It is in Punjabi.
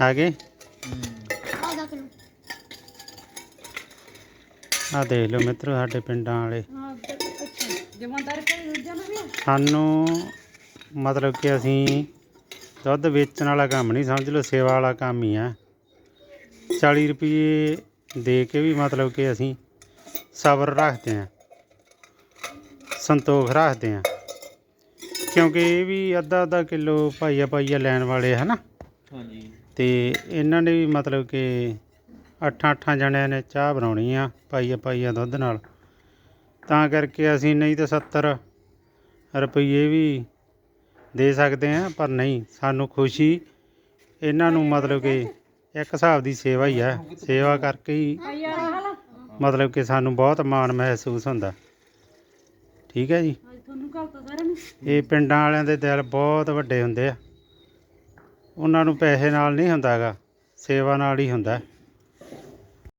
ਹੈਗੇ ਗਏ ਆ ਦੇਖ ਲਓ ਮਿੱਤਰੋ ਸਾਡੇ ਪਿੰਡਾਂ ਵਾਲੇ ਹਾਂ ਸਾਨੂੰ ਮਤਲਬ ਕਿ ਅਸੀਂ ਦੁੱਧ ਵੇਚਣ ਵਾਲਾ ਕੰਮ ਨਹੀਂ ਸਮਝ ਲਓ ਸੇਵਾ ਵਾਲਾ ਕੰਮ ਹੀ ਆ 40 ਰੁਪਏ ਦੇ ਕੇ ਵੀ ਮਤਲਬ ਕਿ ਅਸੀਂ ਸਬਰ ਰੱਖਦੇ ਹਾਂ ਸੰਤੋਖ ਰੱਖਦੇ ਹਾਂ ਕਿਉਂਕਿ ਇਹ ਵੀ ਅੱਧਾ ਅੱਧਾ ਕਿਲੋ ਭਾਈਆ ਭਾਈਆ ਲੈਣ ਵਾਲੇ ਹਨਾ ਹਾਂਜੀ ਤੇ ਇਹਨਾਂ ਨੇ ਵੀ ਮਤਲਬ ਕਿ ਅੱਠਾਂ ਅੱਠਾਂ ਜਣਿਆਂ ਨੇ ਚਾਹ ਬਣਾਉਣੀ ਆ ਪਾਈਆ ਪਾਈਆ ਦੁੱਧ ਨਾਲ। ਤਾਂ ਕਰਕੇ ਅਸੀਂ ਨਹੀਂ ਤਾਂ 70 ਰੁਪਏ ਵੀ ਦੇ ਸਕਦੇ ਆ ਪਰ ਨਹੀਂ ਸਾਨੂੰ ਖੁਸ਼ੀ ਇਹਨਾਂ ਨੂੰ ਮਤਲਬ ਕਿ ਇੱਕ ਹਿਸਾਬ ਦੀ ਸੇਵਾ ਹੀ ਆ। ਸੇਵਾ ਕਰਕੇ ਹੀ ਮਤਲਬ ਕਿ ਸਾਨੂੰ ਬਹੁਤ ਮਾਣ ਮਹਿਸੂਸ ਹੁੰਦਾ। ਠੀਕ ਹੈ ਜੀ? ਇਹ ਪਿੰਡਾਂ ਵਾਲਿਆਂ ਦੇ ਦਿਲ ਬਹੁਤ ਵੱਡੇ ਹੁੰਦੇ ਆ। ਉਹਨਾਂ ਨੂੰ ਪੈਸੇ ਨਾਲ ਨਹੀਂ ਹੁੰਦਾ ਹੈਗਾ ਸੇਵਾ ਨਾਲ ਹੀ ਹੁੰਦਾ